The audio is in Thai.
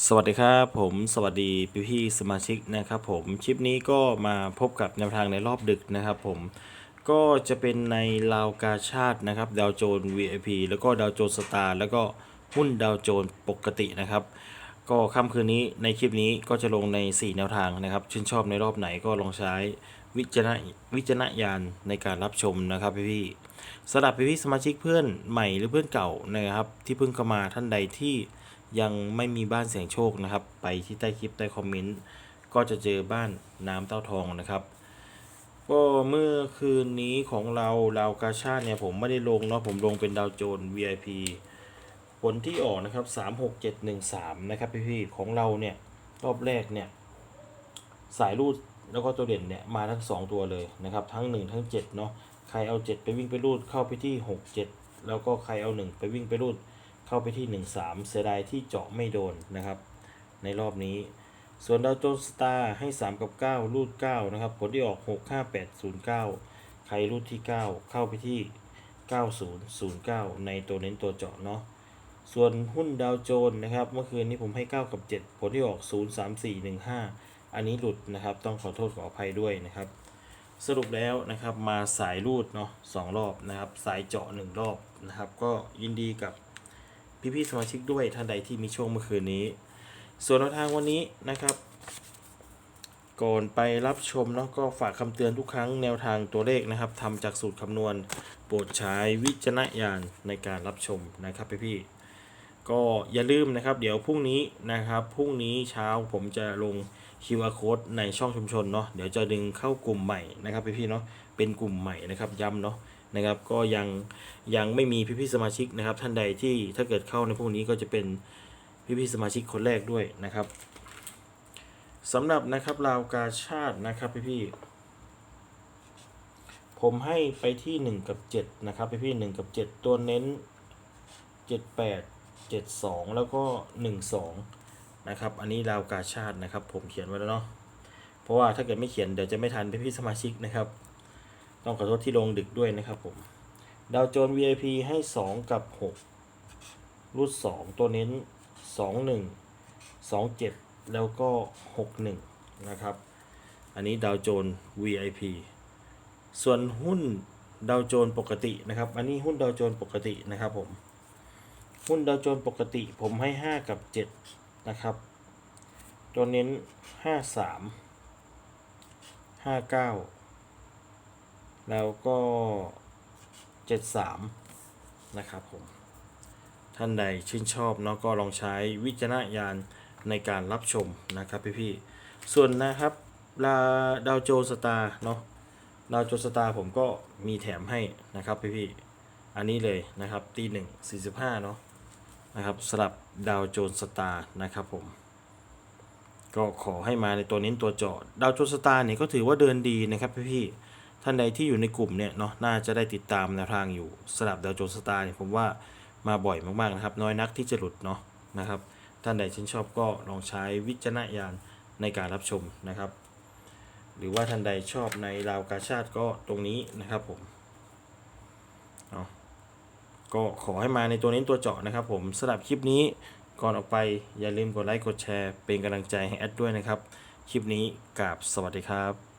สวัสดีครับผมสวัสดีพี่พี่สมาชิกนะครับผมคลิปนี้ก็มาพบกับแนวทางในรอบดึกนะครับผมก็จะเป็นในลาวกาชาตินะครับดาวโจน VIP แล้วก็ดาวโจนสตาร์แล้วก็หุ้นดาวโจนปกตินะครับ ก็ค่ำคืนนี้ในคลิปนี้ก็จะลงใน 4 แนวทางนะครับ ชื่นชอบในรอบไหนก็ลองใช้วิจารณวิจารณญาณในการรับชมนะครับพี่พี่สำหรับพี่พี่สมาชิกเพื่อนใหม่หรือเพื่อนเก่านะครับ ที่เพิ่งเข้ามาท่านใดที่ ยังไม่มีบ้านเสียงโชคนะครับ ไปที่ใต้คลิปใต้คอมเมนต์ก็จะเจอบ้านน้ำเต้าทองนะครับก็เมื่อคืนนี้ของเราดาวกาชาติเนี่ยผมไม่ได้ลงเนาะผมลงเป็นดาวโจน VIP ผลที่ออกนะครับ 36713 นะครับพี่ๆของเราเนี่ยรอบแรกเนี่ยสายรูดแล้วก็ตัวเด่นเนี่ยมาทั้ง 2 ตัวเลยนะครับทั้ง 1 ทั้ง7เนาะใครเอา 7 ไปวิ่งไปรูดเข้าไปที่ 6 7 แล้วก็ใครเอา 1 ไปวิ่งไปรูด เข้าไปที่ 1 3 เสียดายที่เจาะไม่โดนนะครับ ในรอบนี้ ส่วนดาวโจนสตาร์ให้ 3 กับ 9 รูด 9 นะครับ ผลที่ออก 6 5 8 0 9 ใครรูดที่ 9 เข้าไปที่ 9009 ในตัวเน้นตัวเจาะเนาะ ส่วนหุ้นดาวโจนส์นะครับ เมื่อคืนนี้ผมให้ 9 กับ 7 ผลที่ออก 0 3 4 1 5 อันนี้หลุดนะครับ ต้องขอโทษขออภัยด้วยนะครับ สรุปแล้วนะครับมาสายรูดเนาะสองรอบนะครับ สายเจาะหนึ่งรอบนะครับ ก็ยินดีกับ พี่ๆสมาชิกด้วยท่านใดที่มีช่วงเมื่อคืนนี้ ส่วนแนวทางวันนี้นะครับ ก่อนไปรับชมเนาะก็ฝากคำเตือนทุกครั้งแนวทางตัวเลขนะครับทำจากสูตรคำนวณโปรดใช้วิจารณญาณในการรับชมนะครับพี่ๆก็อย่าลืมนะครับ เดี๋ยวพรุ่งนี้นะครับพรุ่งนี้เช้าผมจะลง QR code ในช่องชุมชนเนาะเดี๋ยวจะดึงเข้ากลุ่มใหม่นะครับพี่ๆเนาะเป็นกลุ่มใหม่นะครับย้ำเนาะ นะครับ ก็ยังยังไม่มีพี่ๆสมาชิกนะครับ ท่านใดที่ถ้าเกิดเข้าในพวกนี้ก็จะเป็นพี่ๆสมาชิกคนแรกด้วยนะครับสำหรับนะครับราวกาชาตินะครับพี่ๆผมให้ไปที่ 1 กับ 7 นะครับพี่ๆ1กับ 7 ตัวเน้น 78 72 แล้วก็ 12 นะครับ อันนี้ราวกาชาตินะครับ ผมเขียนไว้แล้วเนาะเพราะว่าถ้าเกิดไม่เขียนเดี๋ยวจะไม่ทันพี่ๆสมาชิกนะครับ ต้องขอโทษที่ลงดึกด้วยนะครับผม ดาวโจน VIP ให้ 2 กับ 6 รูด 2 ตัวเน้น 2 1 2 7 แล้วก็ 6 1 นะครับ อันนี้ดาวโจน VIP ส่วนหุ้นดาวโจนปกตินะครับ อันนี้หุ้นดาวโจนปกตินะครับผม หุ้นดาวโจนปกติผมให้ 5 กับ 7 นะครับ ตัวเน้น 5 3 5 9 แล้วก็ 73 นะครับผม ท่านใดชื่นชอบเนาะก็ลองใช้วิจารณญาณในการรับชมนะครับพี่ๆ ส่วนนะครับลาดาวโจนสตาร์เนาะดาวโจนสตาร์ผมก็มีแถมให้นะครับพี่ๆ อันนี้เลยนะครับตีหนึ่งสี่สิบห้าเนาะนะครับสลับดาวโจนสตาร์นะครับผม ก็ขอให้มาในตัวเน้นตัวเจาะดาวโจนสตาร์เนี่ยก็ถือว่าเดินดีนะครับพี่ๆ ท่านใดที่อยู่ในกลุ่มเนี่ยเนาะน่าจะได้ติดตามแนวทางอยู่สลับดาวโจนสตาร์เนี่ยผมว่ามาบ่อยมากๆนะครับ น้อยนักที่จะหลุดเนาะนะครับ ท่านใดชื่นชอบก็ลองใช้วิจารณญาณในการรับชมนะครับ หรือว่าท่านใดชอบในราวกาชาติก็ตรงนี้นะครับผมเนาะก็ขอให้มาในตัวเน้นตัวเจาะนะครับ ผมสำหรับคลิปนี้ก่อนออกไปอย่าลืมกดไลค์กดแชร์ เป็นกำลังใจให้แอดด้วยนะครับ คลิปนี้กราบสวัสดีครับ